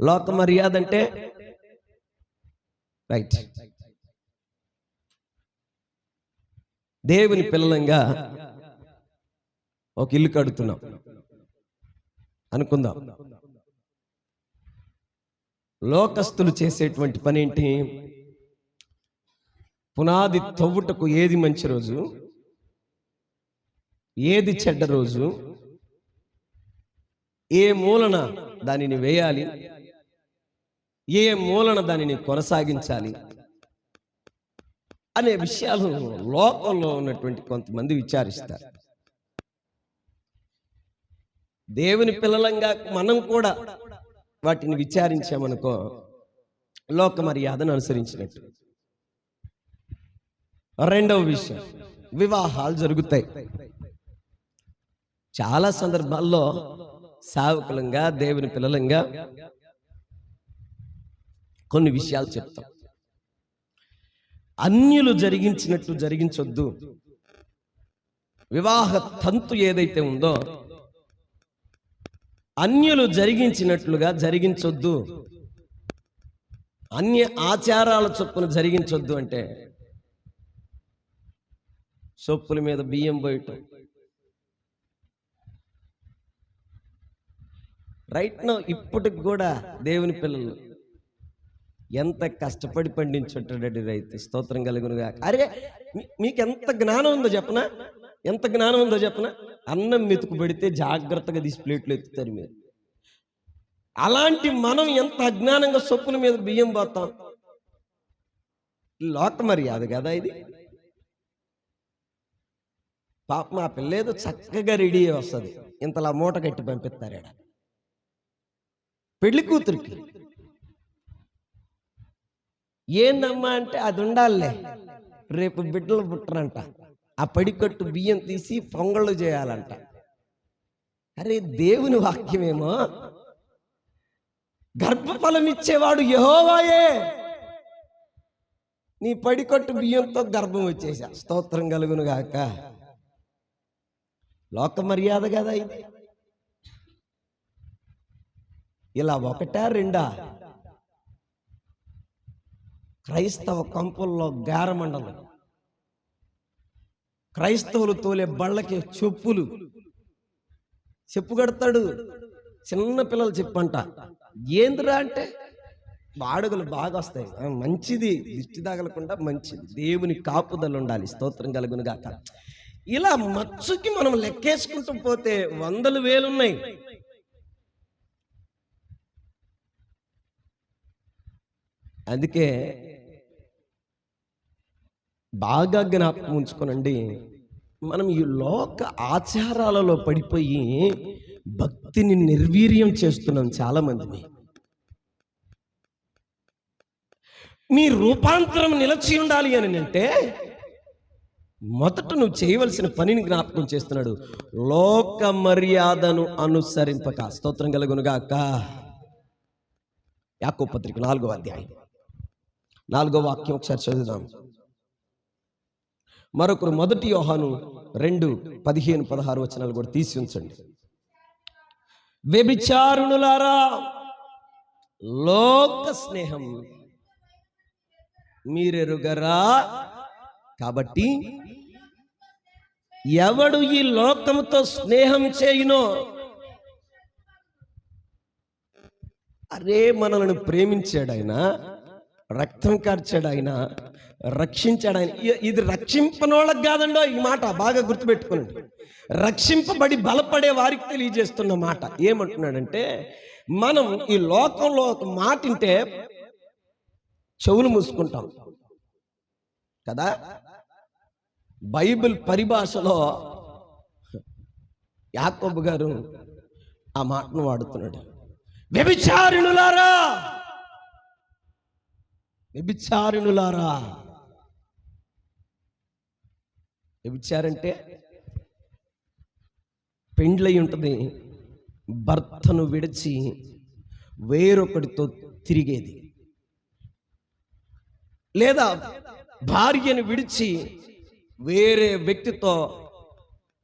లోక మర్యాద అంటే రైట్ దేవుని పిల్లలంగా ఒక ఇల్లు కడుతున్నాం. అనుకుందాం. లోకస్తులు చేసేటువంటి పని ఏంటి పునాది తవ్వుటకు ఏది మంచి రోజు? ఏది చెడ్డ రోజు? ఏ మూలన దానిని వేయాలి? ఏ మూలన దానిని కొనసాగించాలి అనే విషయాలు లోకంలో ఉన్నటువంటి కొంతమంది విచారిస్తారు. దేవుని పిల్లలంగా మనం కూడా వాటిని విచారించామనుకో లోక మర్యాదను అనుసరించినట్టు. రెండవ విషయం వివాహాలు జరుగుతాయి. చాలా సందర్భాల్లో సావకులంగా దేవుని పిల్లలంగా కొన్ని విషయాలు చెప్తాం. అన్యులు జరిగించినట్టు జరిగించొద్దు. వివాహ తంతు ఏదైతే ఉందో అన్యులు జరిగించినట్లుగా జరిగించొద్దు. అన్య ఆచారాల చొప్పున జరిగించొద్దు అంటే సొప్పుల మీద బియ్యం పోయటం రైట్ నో ఇప్పటికి కూడా దేవుని పిల్లలు ఎంత కష్టపడి పండించుంటాడండి రైతు. స్తోత్రం కలుగునుగా అరే మీకు ఎంత జ్ఞానం ఉందో చెప్పనా? ఎంత జ్ఞానం ఉందో చెప్పనా? అన్నం మెతుకు పెడితే జాగ్రత్తగా తీసి ప్లేట్లు ఎత్తుతారు మీరు. అలాంటి మనం ఎంత అజ్ఞానంగా సొప్పుల మీద బియ్యం పోతాం? లోక మర్యాద కదా ఇది. పాప మా పిల్లేదో చక్కగా రెడీ అయ్యి వస్తుంది. ఇంతలా మూట కట్టి పంపిస్తారు పెళ్ళి కూతురికి. ఏందమ్మా అంటే అది ఉండాలే రేపు బిడ్డలు పుట్టరంట. ఆ పడికట్టు బియ్యం తీసి పొంగళ్ళు చేయాలంట. అరే దేవుని వాక్యమేమో? గర్భఫలం ఇచ్చేవాడు యహోవాయే. నీ పడికట్టు బియ్యంతో గర్భం వచ్చేసా. స్తోత్రం కలుగును గాక. లోక మర్యాద కదా ఇది. ఇలా ఒకటా రెండా? క్రైస్తవ కంపుల్లో గారమండలు. క్రైస్తవులు తోలే బళ్ళకి చెప్పులు. చెప్పు కడతాడు. చిన్న పిల్లలు చెప్పంట. ఏందిరా అంటే బాడుగలు బాగా వస్తాయి మంచిది. దిష్టి తగలకుండా మంచిది. దేవుని కాపుదలు ఉండాలి. స్తోత్రం కలుగును గాక. ఇలా మచ్చుకి మనం లెక్కేసుకుంటూ పోతే వందలు వేలున్నాయి. అందుకే బాగా జ్ఞాపకం ఉంచుకోనండి. మనం ఈ లోక ఆచారాలలో పడిపోయి భక్తిని నిర్వీర్యం చేస్తున్నాం చాలామందిని. నీ రూపాంతరం నిలచి ఉండాలి అని అంటే మొదట నువ్వు చేయవలసిన పనిని జ్ఞాపకం చేస్తున్నాడు. లోక మర్యాదను అనుసరింపక. స్తోత్రం కలుగునుగాక. యాకో పత్రిక నాలుగో అధ్యాయం. నాలుగో వాక్యం ఒకసారి చదువుదాం. మరొకరు మొదటి యోహాను రెండు పదిహేను పదహారు వచనాలు కూడా తీసి ఉంచండి. వ్యభిచారుణులారా లోక స్నేహం మీరెరుగరా? కాబట్టి ఎవడు ఈ లోకముతో స్నేహం చేయునో అరే మనల్ని ప్రేమించాడు ఆయన రక్తం కార్చాడు ఆయన రక్షించాడు ఆయన ఇది రక్షింపనోళ్ళకి కాదండో ఈ మాట బాగా గుర్తుపెట్టుకోండి రక్షింపబడి బలపడే వారికి తెలియజేస్తున్న మాట ఏమంటున్నాడంటే మనం ఈ లోకంలో ఒక మాట వింటే చెవులు మూసుకుంటాం. కదా? బైబిల్ పరిభాషలో యాకోబు గారు ఆ మాటను వాడుతున్నాడు. వ్యభిచారిణులారా! వ్యభిచారిణులారా. వ్యభిచారంటే పెండ్లై ఉంటుంది. భర్తను విడిచి వేరొకటితో తిరిగేది. లేదా భార్యను విడిచి వేరే వ్యక్తితో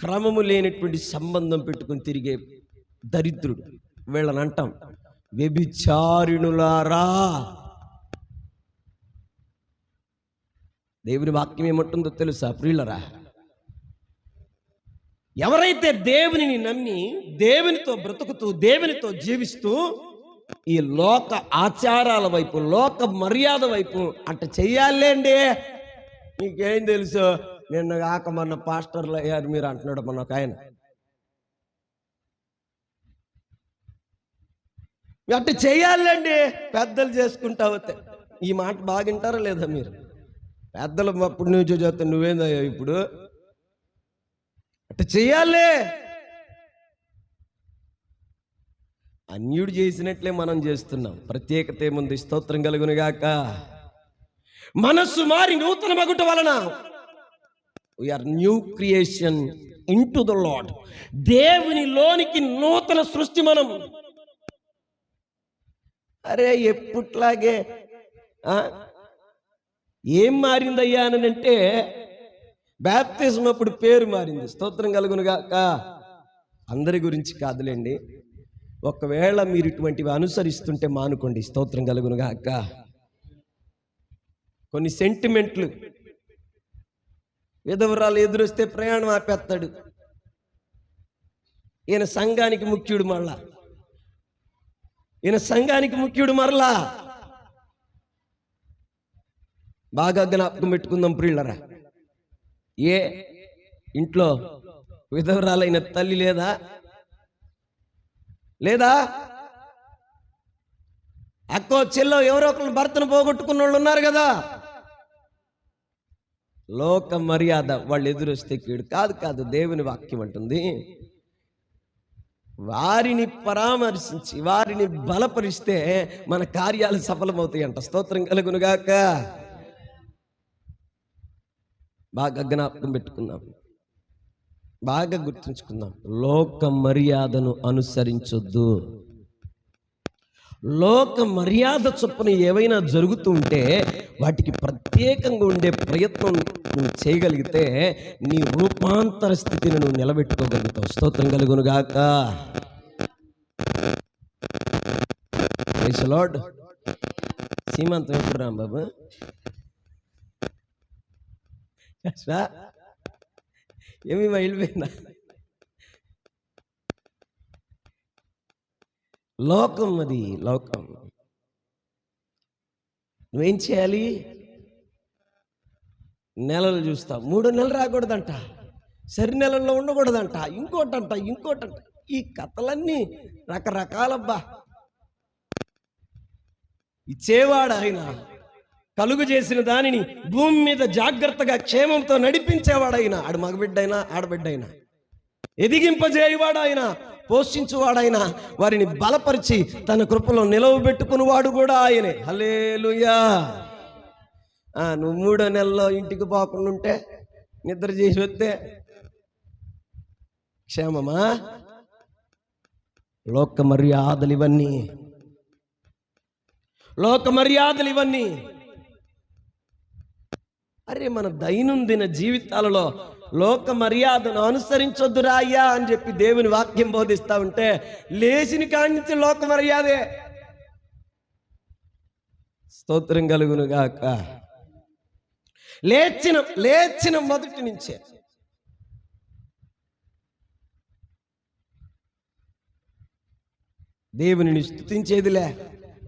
క్రమము లేనటువంటి సంబంధం పెట్టుకుని తిరిగే దరిద్రుడు. వీళ్ళని అంటాం. వ్యభిచారిణులారా. దేవుని వాక్యం ఏమంటుందో తెలుసా ప్రియులరా? ఎవరైతే దేవునిని నమ్మి దేవునితో బ్రతుకుతూ దేవునితో జీవిస్తూ ఈ లోక ఆచారాల వైపు లోక మర్యాద వైపు అట్ట చెయ్యాలండి. మీకేం తెలుసు నిన్న కాక మొన్న పాస్టర్లు అయ్యారు మీరు అంటున్నాడు మన ఒక ఆయన. అట్ట చేయాలండి పెద్దలు చేసుకుంటా వస్తే ఈ మాట బాగా వింటారా లేదా మీరు? పెద్దలు అప్పటి నుంచో చేస్తా నువ్వేందయ్యా ఇప్పుడు? అట్ట చెయ్యాలే. అన్యుడు చేసినట్లే మనం చేస్తున్నాం. ప్రత్యేకత ఏముంది? స్తోత్రం కలుగునుగాక మనస్సు మారి నూతన మగుట వలన we are new creation into the lord దేవుని లోనికి నూతన సృష్టి మనం. అరే ఎప్పుట్లాగే ఏం మారిందయ్యా అని అంటే బ్యాప్తిజం అప్పుడు పేరు మారింది. స్తోత్రం కలుగునుగాక అందరి గురించి కాదులేండి. ఒకవేళ మీరు ఇటువంటివి అనుసరిస్తుంటే మానుకోండి. స్తోత్రం కలుగునుగాక కొన్ని సెంటిమెంట్లు. విధవరాలు ఎదురొస్తే ప్రయాణం ఆపేస్తాడు. ఈయన సంఘానికి ముఖ్యుడు మళ్ళా ఈయన సంఘానికి ముఖ్యుడు మరలా. బాగా జ్ఞాపకం పెట్టుకుందాం ప్రియులరా. ఏ ఇంట్లో విధవరాలైన తల్లి లేదా? లేదా? అక్కో చెల్లో ఎవరో ఒకరు భర్తను పోగొట్టుకున్న వాళ్ళు ఉన్నారు కదా. లోక మర్యాద వాళ్ళు ఎదురొస్తే కీడు. కాదు కాదు దేవుని వాక్యం అంటుంది. వారిని పరామర్శించి వారిని బలపరిస్తే మన కార్యాలు సఫలమవుతాయంట. స్తోత్రం కలుగునుగాక. బాగా జ్ఞాపకం పెట్టుకుందాం బాగా గుర్తుంచుకుందాం. లోక మర్యాదను అనుసరించొద్దు. లోక మర్యాద చొప్పున ఏవైనా జరుగుతుంటే వాటికి ప్రత్యేకంగా ఉండే ప్రయత్నం నువ్వు చేయగలిగితే నీ రూపాంతర స్థితిని నువ్వు నిలబెట్టుకోగలుగుతావు. స్తోత్రం కలుగునుగాక లార్డ్ సీమంతం ఎప్పుడు రాంబాబు? బాబు ఏమి వెళ్ళిపోయిందా లోకం అది లోకం. నువ్వేం చేయాలి? నెలలు చూస్తావు మూడు నెలలు రాకూడదంట. సరి నెలల్లో ఉండకూడదంట. ఇంకోటంట ఇంకోటంట. ఈ కథలన్నీ రకరకాలబ్బా. ఇచ్చేవాడు ఆయన. కలుగు చేసిన దానిని భూమి మీద జాగ్రత్తగా క్షేమంతో నడిపించేవాడు ఆడు మగబిడ్డైనా ఆడబిడ్డైనా ఎదిగింపజేయవాడు ఆయన పోషించువాడైన వారిని బలపరిచి తన కృపలో నిలవబెట్టుకునివాడు కూడా ఆయనే. హలేలుయా నువ్వు మూడో నెలలో ఇంటికి పోకుండా ఉంటే నిద్ర చేసి వస్తే క్షేమమా? లోక మర్యాదలు ఇవన్నీ. లోక మర్యాదలు ఇవన్నీ. అరే మన దైనందిన జీవితాలలో లోక మర్యాదను అనుసరించొద్దురా అయ్యా అని చెప్పి దేవుని వాక్యం బోధిస్తా ఉంటే లేచిన కాణించి లోక మర్యాదే స్తోత్రం కలుగును గాక. లేచిన లేచిన మొదటి నుంచే. దేవునిని స్తుతించేదిలే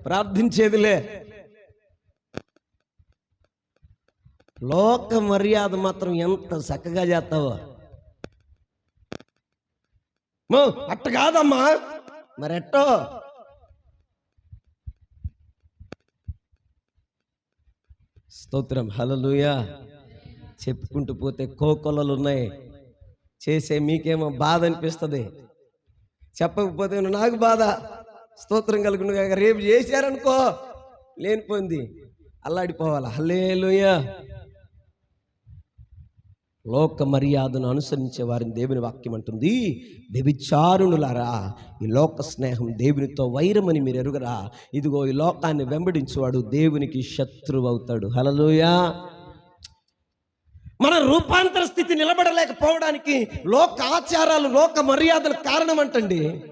ప్రార్థించేదిలే లోక మర్యాద మాత్రం ఎంత చక్కగా చేస్తావో. అట్ట కాదమ్మా. మరెట్టో? స్తోత్రం. హలలుయా చెప్పుకుంటూ పోతే కోకొలలు ఉన్నాయి. చేసే మీకేమో బాధ అనిపిస్తుంది. చెప్పకపోతే నాకు బాధ. స్తోత్రం కలుగును కాక రేపు చేశారనుకో. లేనిపోయింది. అల్లాడిపోవాలి. హల్లేలుయా. లోక మర్యాదను అనుసరించే వారిని దేవుని వాక్యం అంటుంది. వ్యభిచారుణులారా ఈ లోక స్నేహం దేవునితో వైరమని మీరు ఎరుగరా. ఇదిగో ఈ లోకాన్ని వెంబడించేవాడు దేవునికి శత్రువు అవుతాడు హలలోయా మన రూపాంతర స్థితి నిలబడలేకపోవడానికి లోక ఆచారాలు లోక మర్యాదలు కారణం అంటండి.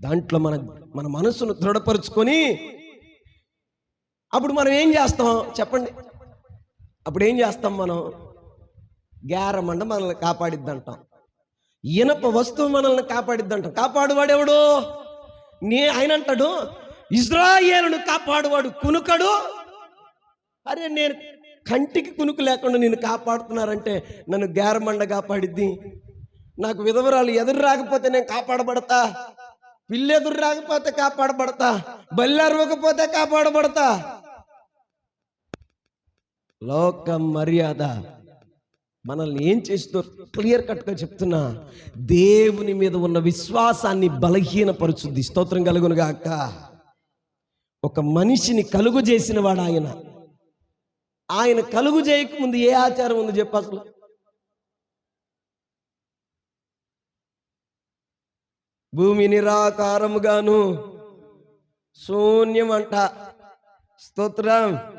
దాంట్లో మన మన మనసును దృఢపరుచుకొని అప్పుడు మనం ఏం చేస్తాం? చెప్పండి. అప్పుడు ఏం చేస్తాం మనం? గ్యారమండ మనల్ని కాపాడిద్ది అంటాం ఇనప వస్తువు మనల్ని కాపాడిద్ది అంటాం కాపాడువాడెవడు? నీ ఆయన అంటాడు ఇజ్రాయేలును కాపాడువాడు కునుకడు. అరే నేను కంటికి కునుకు లేకుండా నేను కాపాడుతున్నారంటే నన్ను గ్యారమండ కాపాడిద్ది. నాకు విధవరాలు ఎదురు రాకపోతే నేను కాపాడబడతా. పిల్లి ఎదురు రాకపోతే కాపాడబడతా. బల్లెరవకపోతే కాపాడబడతా. లోక మర్యాద. మనల్ని ఏం చేస్తుందో క్లియర్ కట్గా చెప్తున్నా. దేవుని మీద ఉన్న విశ్వాసాన్ని బలహీనపరుచుద్ది. స్తోత్రం కలుగును గాక. ఒక మనిషిని కలుగు చేసిన వాడు ఆయన. ఆయన కలుగు చేయకముందు ఏ ఆచారం ఉంది చెప్పు అసలు. భూమి నిరాకారముగాను శూన్యం అంట స్తోత్రం.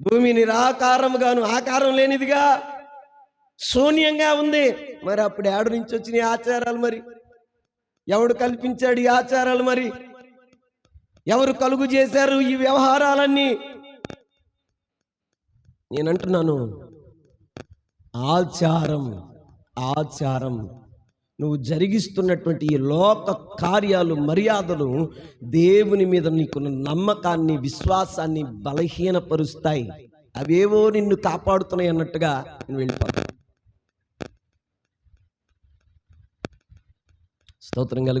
భూమి నిరాకారముగాను ఆకారం లేనిదిగా శూన్యంగా ఉంది. మరి అప్పుడు ఏడు నుంచి వచ్చిన ఆచారాలు మరి? ఎవడు కల్పించాడు ఈ ఆచారాలు మరి? ఎవరు కలుగు చేశారు ఈ వ్యవహారాలన్నీ? నేనంటున్నాను ఆచారం ఆచారం నువ్వు జరిగిస్తున్నటువంటి ఈ లోక కార్యాలు మర్యాదలు దేవుని మీద నీకున్న నమ్మకాన్ని విశ్వాసాన్ని బలహీనపరుస్తాయి. అవేవో నిన్ను కాపాడుతున్నాయి అన్నట్టుగా నువ్వు వెళ్ళిపోతాను. స్తోత్రం కలుగు